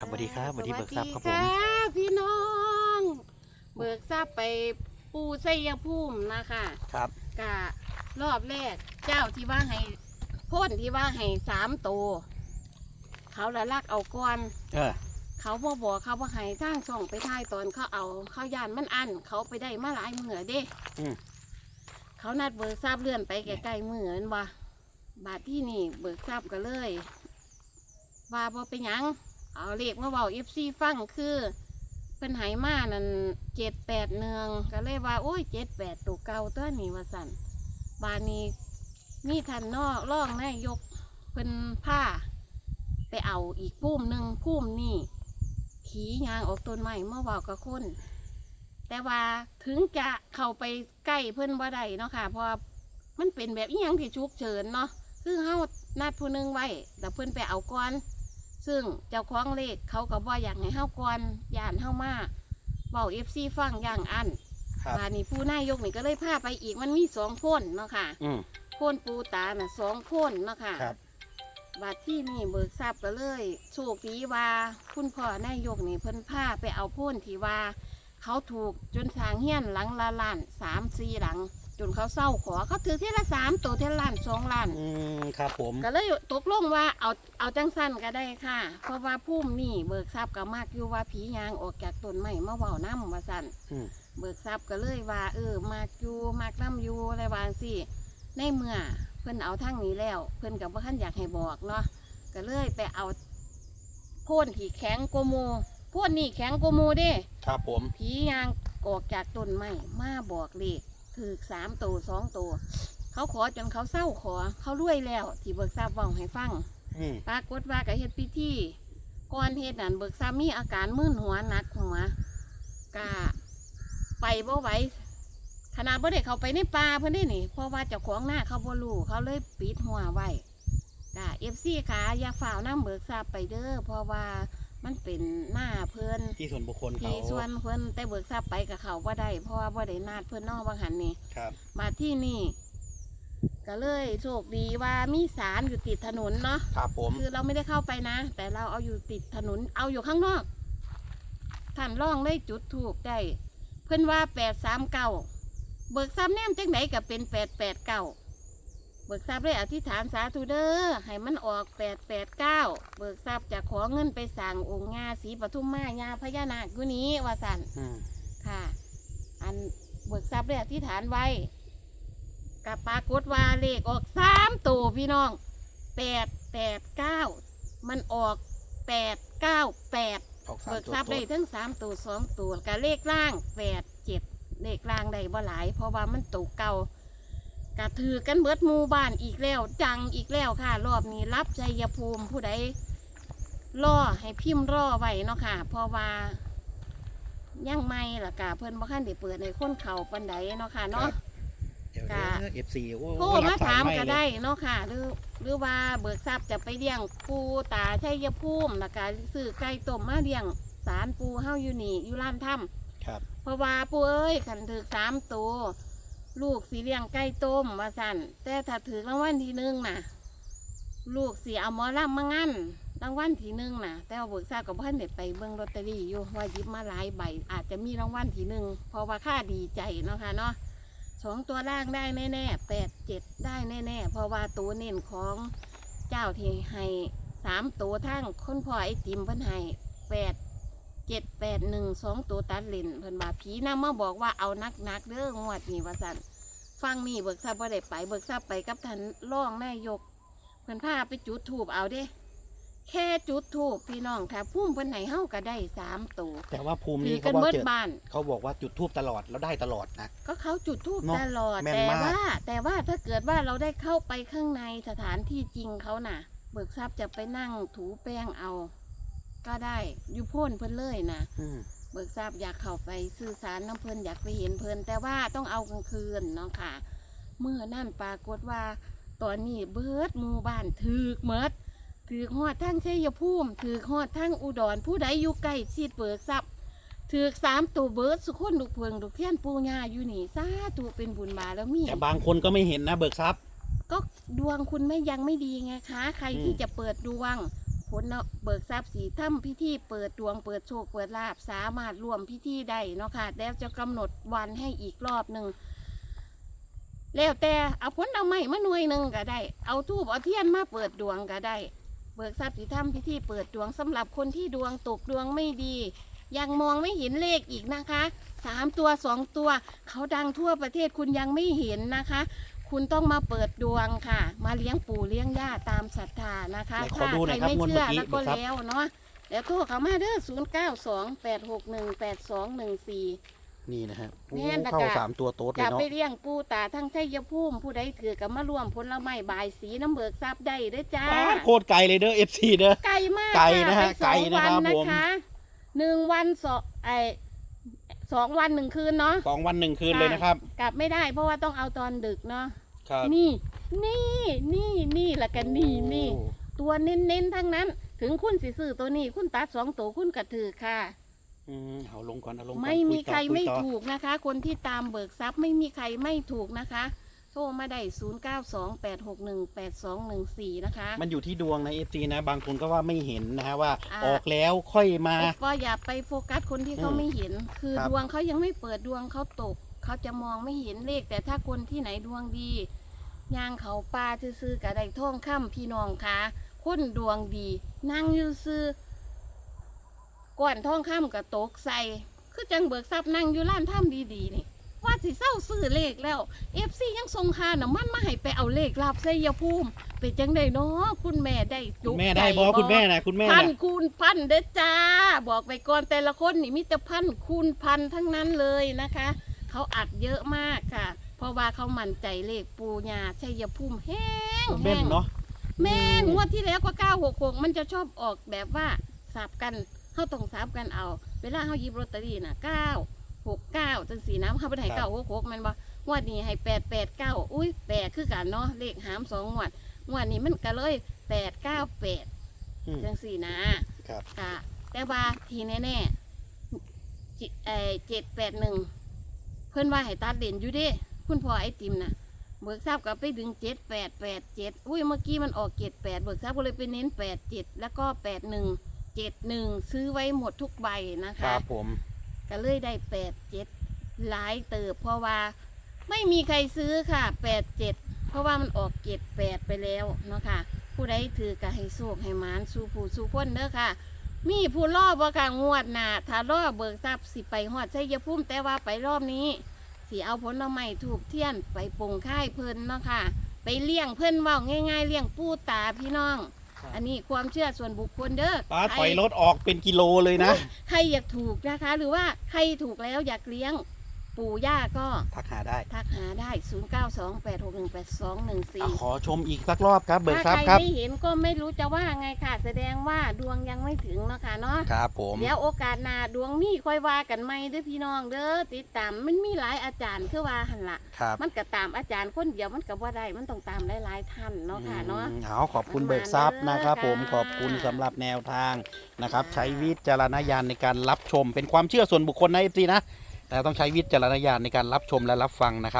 ครับสวัสดีครับสวัสดีเบิกทรัพย์ครับผมสวัสดีค่ะพี่น้อง เบิกทรัพย์ไปปูไสยภูมินะคะครับกะรอบแรกเจ้าที่ว่าให้พ่นที่ว่าให้สามตัวเขาละลักเอาก้อน เออ เขาบอบอกเขาว่าให้ทางช่องไปท่ายตอนเขาเอาเขายานมันอัน เขาไปได้มาหลายมือเด้อืม เขานัดเบิกทราบเลื่อนไปใกล้ๆมือนั่นว่าบาทที่นี่เบิกทราบก็เลย ว่าพอเป็นหยัง เอาเลขมาเบาเอฟซีฟังคือเป็นไหมานั่นเจ็ดแปดเนืองก็เลยว่า โอ้ยเจ็ดแปดตัวเก่าตัวนี้ว่าสั่นบานนี้มีทันนอกร่องนายกเป็นผ้า ไปเอาอีกพุ่มหนึ่งพุ่มนี่ขี่ยางออกต้นไม้มาเบากับคนแต่ว่าถึงจะเข้าไปใกล้เพื่อนบ่ได้เนาะค่ะเพราะมันเป็นแบบอีหยังที่ฉุกเฉินเนาะคือเฮานัดผู้นึงไว้แต่เพื่อนไปเอาก่อน ซึ่งเจ้าของเลขเขาก็บ่อยากให้เฮาก่อนย่านเฮามาเบาเอฟซีฟังอย่างอันครับ บานี้ผู้นายกนี่ก็เลยพาไปอีกมันมีสองพ่นเนาะค่ะอืมพ่นปูตาน่ะสองพ่นเนาะค่ะครับ บาดที่นี่เบิกทรัพย์ก็เลยโชคดีว่าคุณพ่อนายกนี่เพิ่นพาไปเอาพ่นที่ว่า เขาถูกจนสร้างเฮี้ยนหลังละล้านสามสี่หลัง จนเขาเศร้าขอเขาถือเท่าละสามตัวเท่าละล้านสองล้านอืมครับผม ก็เลยตกลงว่าเอาเอาจังสั้นก็ได้ค่ะ เพราะว่าพุ่มนี่เบิกทรัพย์ก็มากอยู่ว่าผียางออกจากต้นไม้มาเว้าน้ำว่าสั่นอืม เบิกทรัพย์ก็เลยว่า เออมากอยู่มากน้ำอยู่อะไรวาจังสิในเมื่อเพิ่นเอาทั้งนี้แล้ว เพิ่นกับว่าท่านอยากให้บอกเนาะก็เลยไปเอาโพ่นที่แข็งโกโมโพ่นนี่แข็งโกโมเด้ ครับผม ผียางออกจากต้นไม้มาบอกเลข ถือสามตัวสองตัวเขาขอจนเขาเศร้าขอ เขารวยแล้ว ที่เบิกทราบว่าให้ฟังอืมปรากฏว่ากับเฮ็ดพิธีก่อนเฮ็ดนั่นเบิกทราบมีอาการมึนหัวหนักหัวกะไปบ่ไหวขนาดบ่ได้เข้าไปในป่าเพิ่นได้นี่เพราะว่าเจ้าของหน้าเขาบ่รู้เขาเลยปิดหัวไว้กะ FC ขาอย่าฝ่าวน้ำเบิกทราบไปเด้อเพราะว่า มันเป็นหน้าเพิ่นที่ส่วนบุคคลเขาที่ส่วนเพิ่นแต่เบิกทราบไปกับเขาบ่ได้เพราะว่าบ่ได้นาดเพิ่นเนอกบางหันนี่ครับ มาที่นี่ ก็เลยโชคดีว่ามีสารอยู่ติดถนนเนาะครับผม คือเราไม่ได้เข้าไปนะ แต่เราเอาอยู่ติดถนนเอาอยู่ข้างนอกท่านร่องได้จุดถูกได้ เพื่อนว่าแปดสามเก้าเบิกทรัพย์แนมจังไหนกับเป็นแปดแปดเก้า เบิกทรัพย์ได้อธิษฐานสาธุเด้อให้มันออกแปดแปดเก้าเบิกทรัพย์จะขอเงินไปสั่งองค์งาสีปทุมมาญาพญานาคกุนี้ว่าสันอืมค่ะ อันเบิกทรัพย์ได้อธิษฐานไว้กับปรากฏว่าเลขออกสามตัวพี่น้องแปดแปดเก้ามันออกแปดเก้าแปด ออกสามเบิกตัวทรัพย์ได้ทั้งสามตัวสองตัวกับเลขล่างแปดเจ็ดเลขล่างได้บ่หลาย เพราะว่ามันตกเก่า กะถือกันเบิดหมู่บ้านอีกแล้วจังอีกแล้วค่ะ รอบนี้รับชัยภูมิผู้ใดล่อให้พิมพ์รอไว้เนาะค่ะ เพราะว่ายังไม่ล่ะกะเพิ่นบ่คันได้เปิดในคนเขาปันใดเนาะค่ะเนาะ เดี๋ยวค่ะ เอฟซีโอ้โทรมารับสถามไก็ได้เนาะค่ะ หรือหรือว่าเบิกทรัพย์จะไปเลี้ยงปูตาชัยภูมิแล้วก็ซื้อไก่ต้มมาเลี้ยงสารปูเฮาอยู่นี่อยู่ร้านถ้ำครับ เพราะว่าปูเอ้ยขันถือสามตัว ลูกสีเลี้ยงไก่ต้มมาสั่นแต่ถ้าถือรางวัลทีหนึ่งน่ะ ลูกสีเอาหมอลำมางั้นรางวัลทีหนึ่งน่ะ แต่ว่าเบิกทราบกับพ่านเด็ดไปเบิ่งลอตเตอรี่อยู่ว่าหยิบมาหลายใบ อาจจะมีรางวัลทีหนึ่งเพราะว่าค่าดีใจเนาะค่ะเนาะสองตัวล่างได้แน่ๆแปดเจ็ดได้แน่ๆเพราะว่าตัวเน้นของเจ้าที่ให้สามตัวทั้งคนพ่อไอติมเพิ่นให้แปด เจ็ดแปดหนึ่งสองตัวตัดเลนเพิ่นว่าผีนำมาบอกว่าเอานักนักๆเด้องวดนี้ว่าสั่นฟังนี่เบิกทรัพย์บ่ได้ไปเบิกทรัพย์ไปกับท่านร่องนายกเพิ่นพาไปจุดถูบเอาเด้ แค่จุดถูบพี่น้องถ้าพุ่มเพิ่นไหนเฮาก็ได้สามตัวแต่ว่าภูมิถืนี้อกัเขานบอกเบิดเจอบ้าน เขาบอกว่าจุดทูบตลอดแล้วได้ตลอดนะ ก็เขาจุดทูบเนาะตลอดแม่นแต่มาก ว่า แต่ว่าถ้าเกิดว่าเราได้เข้าไปข้างในสถานที่จริงเขาน่ะ เบิกทรัพย์จะไปนั่งถูแป้งเอา ก็ได้อยู่โพ่นเพิ่นเลยนะอืมเบิกทราบอยากเข้าไปสื่อสารน้ำเพลินอยากไปเห็นเพลินแต่ว่าต้องเอากลางคืนเนาะค่ะ เมื่อนั่นปรากฏว่า ตอนนี้เบิดหมู่บ้านถือกเมดถือกหอดทั้งชัยภูมิถือกหอดทั้งอุดร ผู้ใดอยู่ใกล้ชิดเบิกทรัพย์ถือกสามตัวเบิดสุคนลูกเพิงลูกเทียนปูญาอยู่นี่สาธุเป็นบุญบารแล้วมี แต่บางคนก็ไม่เห็นนะเบิกทรัพย์ ก็ดวงคุณไม่ยังไม่ดีไงคะ ใครที่อืม จะเปิดดวง ผลเนาะเบิกทรัพย์สีถ้ำพิธีเปิดดวงเปิดโชคเปิดลาบสามารถรวมพิธีได้เนาะค่ะแล้วจะกำหนดวันให้อีกรอบหนึ่งแล้วแต่เอาผลเอาไม้มาหน่วยหนึ่งก็ได้ เอาทูบเอาเทียนมาเปิดดวงก็ได้ เบิกทรัพย์สีถ้ำพิธีเปิดดวงสำหรับคนที่ดวงตกดวงไม่ดียังมองไม่เห็นเลขอีกนะคะสามตัวสองตัว เขาดังทั่วประเทศคุณยังไม่เห็นนะคะ คุณต้องมาเปิดดวงค่ะ มาเลี้ยงปู่เลี้ยงย่าตามศรัทธานะคะไหนขอดูหน่อยครับใครไม่งวดเชื่อเมื่อกี้แล้วก็ครับ แล้วเนาะเดี๋ยวโทรเขามาเด้อศูนย์เก้าสองแปดหกหนึ่งแปดสองหนึ่งสี่ นี่นะฮะโอ้แม่นนะเข้าจ๊ะสามตัวโต๊ดเลจะยเนาะ ไปเลี้ยงปู่ตาทั้งชัยภูมิผู้ใดถือกับมาร่วมผลไม้บายสีน้ำเบิกทรัพย์ได้เด้อจ้า บ้านโคตรไกลเลยเด้อเอฟซีเด้อ ไกลมากไกลนะฮะไปสองไกลนะครับวันผมหนึ่งวันสองไอสองวันหนึ่งคืนเนาะสองวันหนึ่งคืนเลยนะครับ กลับไม่ได้เพราะว่าต้องเอาตอนดึกเนาะ ครับนี่ นี่นี่นี่แล้วกันนี่นี่ ตัวเน้นๆทั้งนั้น ถึงคุณสิซื้อตัวนี้ คุณตัดสองตัวคุณกระถือค่ะอืมเอาลงก่อนเอาลงก่อนไม่มีใครไม่ถูกนะคะ คนที่ตามเบิกทรัพย์ไม่มีใครไม่ถูกนะคะ โทรมาได้ศูนย์เก้าสองแปดหกหนึ่งแปดสองหนึ่งสี่นะคะ มันอยู่ที่ดวงนะเอฟซีนะ บางคนก็ว่าไม่เห็นนะฮะว่าอออกแล้วค่อยมาก็อย่าไปโฟกัสคนที่เขาไม่เห็น คือคดวงเขายังไม่เปิดดวงเขาตก เขาจะมองไม่เห็นเลข แต่ถ้าคนที่ไหนดวงดีย่างเขาปลาซื้อๆกะได้ท่องค่ำพี่น้องคะคนดวงดีนั่งอยู่ซื้อก่อนท่องค่ำกับตกใส่คือจังเบิกทรัพย์นั่งอยู่ร้านถ้ำดีๆนี่ว่าสิเศร้าซื้อเลขแล้วเอฟซียังส่งคาน้ำมันมาให้ไปเอาเลขลาบใส่ยาภูมิไปจังได้เนาะคุณแม่ได้จุคุณแม่ได้บอใจคุณแม่นะคุณแม่พันนะคูณพันเด้อจ้า บอกไปก่อนแต่ละคนนี่มีแต่พันคูณพันทั้งนั้นเลยนะคะ เขาอัดเยอะมากค่ะ เพราะว่าเขามั่นใจเลขปูญาชัยภูมิแห้งแม่แห้นง เนาะ แม่งงวดที่แล้วก็เก้าหกหกมันจะชอบออกแบบว่าสับกันเขาต้องสับกันเอา เวลาเขาหยิบลอตเตอรี่น่ะเก้าหกเก้าจังสีน้ำเขาไปให้เก้าหกหกมันบ่งวดนี้ให้แปดแปดเก้าอุ้ยแปดคือกันเนาะเลขหามสองงวดงวดนี้มันก็เลยแปดเก้าแปดอืม จังสี่นะครับ ค่ะ แต่ว่าทีแน่ๆจิเอเจ็ดแปดหนึ่ง เพื่อนว่าให้ตัดเด่นอยู่เดิคุณพ่อไอติมนะเบิกทราบกับไปดึงเจ็ดแปดแปดเจ็ดอุ้ยเมื่อกี้มันออกเจ็ดแปดเบิกทราบก็เลยไปเน้นแปดเจ็ดแล้วก็แปดหนึ่งเจ็ดหนึ่งซื้อไว้หมดทุกใบนะคคะ รับผมก็เลยได้แปดเจ็ดหลายเติบ เพราะว่าไม่มีใครซื้อค่ะแปดเจ็ดเพราะว่ามันออกเจ็ดแปดไปแล้วเนาะค่ะ ผู้ใดถือก็ให้โชคให้หมานสู่ผู้สู่คนเด้อค่ะ มีผู้ล่อบ่ค่ะงวดหน้าถ้าล่อเบิกทรัพย์สิไปฮอดชัยภูมิแต่ว่าไปรอบนี้สิเอาผลไม้ถูกเทียนไปปงค่ายเพิ่นเนาะค่ะ ไปเลี้ยงเพิ่นเว้าง่าย ๆ เลี้ยงปู่ตาพี่น้องอันนี้ความเชื่อส่วนบุคคลเด้อป้าใคถอยรถออกเป็นกิโลเลยนะ ใครอยากถูกนะคะ หรือว่าใครถูกแล้วอยากเลี้ยง ปู่ย่าก็ทักหาได้ทักหาได้ 0928618214อะขอชมอีกสักรอบครับเบิกทรัถ้าพย์ใคครรับ ไม่เห็นก็ไม่รู้จะว่าไงค่ะ แสดงว่าดวงยังไม่ถึงเนาะค่ะเนาะ ครับผม เดี๋ยวโอกาสหน้าดวงมีค่อยว่ากันไหมเด้อพี่น้องเด้อติดตามมันมีหลายอาจารย์คือว่าหันละครับมันก็ตามอาจารย์คนเดียวมันก็ว่าได้มันต้องตามหลายๆท่านเนาะค่ะเนาะ อืมเอาขอบคุณเบิกทรัพย์นะครับ ผมค่ะขอบคุณสำหรับแนวทางนะครับ ใช้วิจารณญาณในการรับชมเป็นความเชื่อส่วนบุคคลนะเอฟซีนะ แต่ต้องใช้วิจารณญาณในการรับชมและรับฟังนะครับ